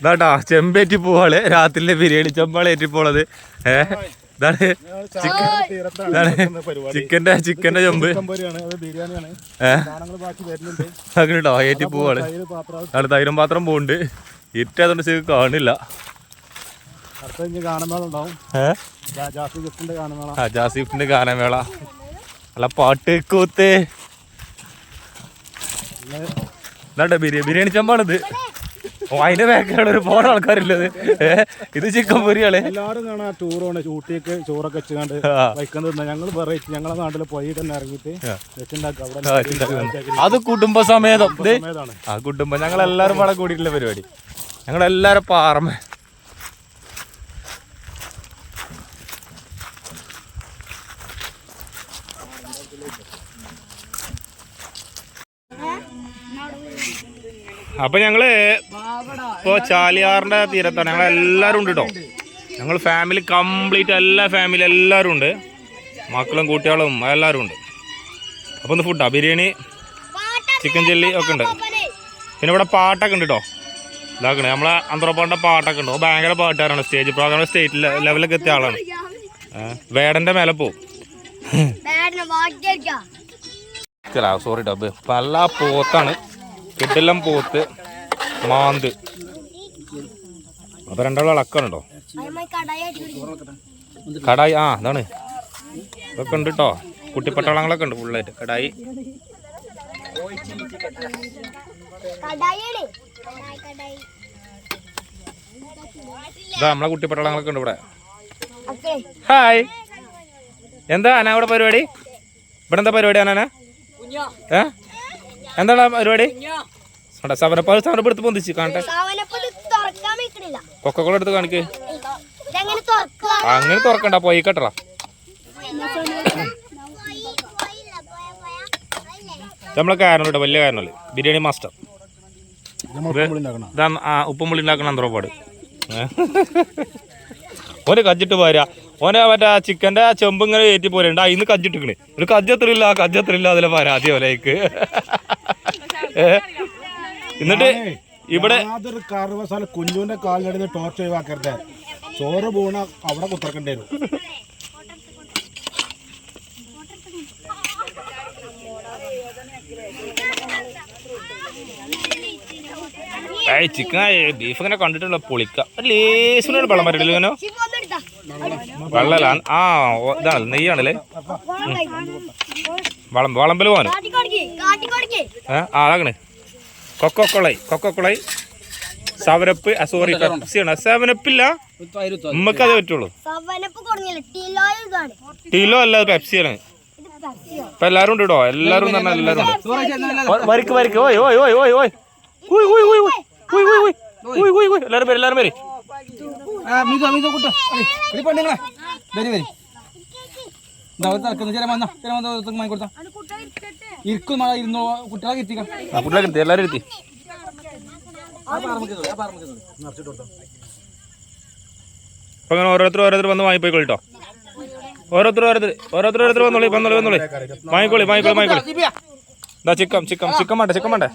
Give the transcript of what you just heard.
ഇതാട്ടാ ചെമ്പേറ്റി പോവാൾ രാത്രിയിലെ ബിരിയാണി ചെമ്പാളേറ്റി പോളത് ഏഹ് ഇതാണ് ഇതാണ് ചിക്കന്റെ ചിക്കന്റെ ചെമ്പ്. ഏഹ്ട്ടോ ഏറ്റി പോവാൾ അവിടെ തൈരം പാത്രം പോകുന്നുണ്ട് ഇറ്റ അതുകൊണ്ട് ശരി കാണില്ല ജാസിഫിന്റെ ഗാനമേള. അല്ല പാട്ട് കൂത്ത്. ഇതാട്ടെ ബിരിയാണി ബിരിയാണി ചെമ്പാണിത്? ഓ അതിന്റെ ബാക്കിലാണ് ഒരു പോണ ആൾക്കാരില്ലത്. ഏ ഇത് ചിക്കൻ പൊരിയാണ് എല്ലാവരും കാണാൻ ടൂറാണ് ഊട്ടിയൊക്കെ ചോറൊക്കെ വെച്ചുകൊണ്ട് വയ്ക്കുന്നത് ഞങ്ങൾ വെറൈറ്റി ഞങ്ങളെ നാട്ടിൽ പോയി തന്നെ ഇറങ്ങിയിട്ട് അത് കുടുംബ സമേതം ആ കുടുംബം ഞങ്ങൾ എല്ലാവരും കൂടിയിട്ടുള്ള പരിപാടി. പാറമേ പാറമ അപ്പൊ ഞങ്ങൾ ഇപ്പോ ചാലിയാറിന്റെ തീരത്താണ്. ഞങ്ങൾ എല്ലാവരും ഉണ്ട് കേട്ടോ ഞങ്ങൾ ഫാമിലി കംപ്ലീറ്റ് എല്ലാ ഫാമിലി എല്ലാവരും ഉണ്ട്. മക്കളും കുട്ടികളും എല്ലാവരും ഉണ്ട്. അപ്പൊ ഒന്ന് ഫുഡാ ബിരിയാണി ചിക്കൻ ചില്ലി ഒക്കെ ഉണ്ട്. പിന്നെ ഇവിടെ പാട്ടൊക്കെ ഉണ്ട് കേട്ടോ ഇതാക്കണേ നമ്മളെ അന്ത്രപ്പാടിന്റെ പാട്ടൊക്കെ ഉണ്ട്. ഓ ഭയങ്കര പാട്ടുകാരാണ് സ്റ്റേജ് പ്രോഗ്രാം സ്റ്റേറ്റ് ലെവലൊക്കെ എത്തിയ ആളാണ്. വേടന്റെ മേലെ പോവും. സോറി ഡബ് പല പോത്താണ്. കിട്ടില്ലം പോത്ത് മാന്ത്. അപ്പൊ രണ്ടാളും അളക്കണുണ്ടോ കടായി ആ അതാണ് ഇതൊക്കെ ഉണ്ട് കേട്ടോ കുട്ടിപ്പട്ടാളങ്ങളൊക്കെ ഉണ്ട് ഫുള്ളായിട്ട് കടായി. ഇതാ നമ്മളെ കുട്ടിപ്പട്ടാളങ്ങളൊക്കെ ഉണ്ട് ഇവിടെ. ഹായ്. എന്താ അനാ ഇവിടെ പരിപാടി? ഇവിടെ എന്താ പരിപാടി അനാന? ഏ? എന്താണ് പരിപാടി? സവനപ്പാൽ സവനപ്പ് എടുത്ത് പൊന്തിച്ച് കാണട്ടെ. കൊക്കക്കോള എടുത്ത് കാണിക്ക്. അങ്ങനെ തുറക്കണ്ട പോയി കേട്ടടാ നമ്മളെ കാരണോട്ടെ വലിയ കാരണല്ലേ ബിരിയാണി മാസ്റ്റർ ആ ഉപ്പുമ്പുള്ളി ഉണ്ടാക്കണ അന്തരപാട് ഓന് കജ്ജിട്ട് പോരാ. ഓനെ മറ്റേ ആ ചിക്കന്റെ ആ ചെമ്പ് ഇങ്ങനെ ഏറ്റി പോരുണ്ട് ഇന്ന് കജ്ജിട്ടിക്കണേ ഒരു കജ്ജത്രയില്ല കജ്ജത്രയില്ല അതിലെ പരാതി പോലേക്ക് എന്നിട്ട് ഇവിടെ യാതൊരു കാരണവശാല കുഞ്ഞുവിന്റെ കാലിനടുത്ത് ടോർച്ച് ഒഴിവാക്കരുത്. ചോറ് പോണ അവിടെ കുത്തിറക്കേണ്ടി വരും. ചിക്കൻ ബീഫ് ഇങ്ങനെ കണ്ടിട്ടുള്ള പൊളിക്ക. ലേസിനോട് വെള്ളം വരട്ടില്ല വെള്ളല്ല ആ ഇതാണ് നെയ്യാണല്ലേ? വളം വളമ്പൽ പോകാൻ ഏ ആ അതാകണ്. കൊക്കോക്കുളൈ കൊക്കോക്കുളൈ സവനപ്പ് സോറി പെപ്സിയാണ് സെവനപ്പില്ല. നമുക്ക് അതേ പറ്റുള്ളൂ. ടീലോ അല്ല പെപ്സിയാണ് ഇത് പെപ്സിയോ ഇപ്പൊ എല്ലാരും ഉണ്ട് കേട്ടോ എല്ലാരും തന്നെ എല്ലാരും ഉണ്ട്. വരിക്ക് വരിക്ക്. ഓയ് ഓയ് ഓയ് ഓയ് ഓയ്. എല്ലാരും പേര് എല്ലാരും ഉയ് മിതോ മിതോ കുട്ടോ. പെണ്ണുങ്ങളെ വരി വരി. അങ്ങനെ ഓരോരുത്തർ ഓരോരുത്തർ വന്ന് വാങ്ങിപ്പോയി ഓരോരുത്തർ ഓരോരുത്തർ ഓരോരുത്തർ ഓരോരുത്തർ വന്നോളി വന്നോളി വന്നോളി. വാങ്ങിക്കോളി വാങ്ങിക്കോളി വാങ്ങിക്കോളി. ഇതാ ചിക്കം ചിക്കം ചിക്കം വേണ്ട ചിക്കം വേണ്ടേ?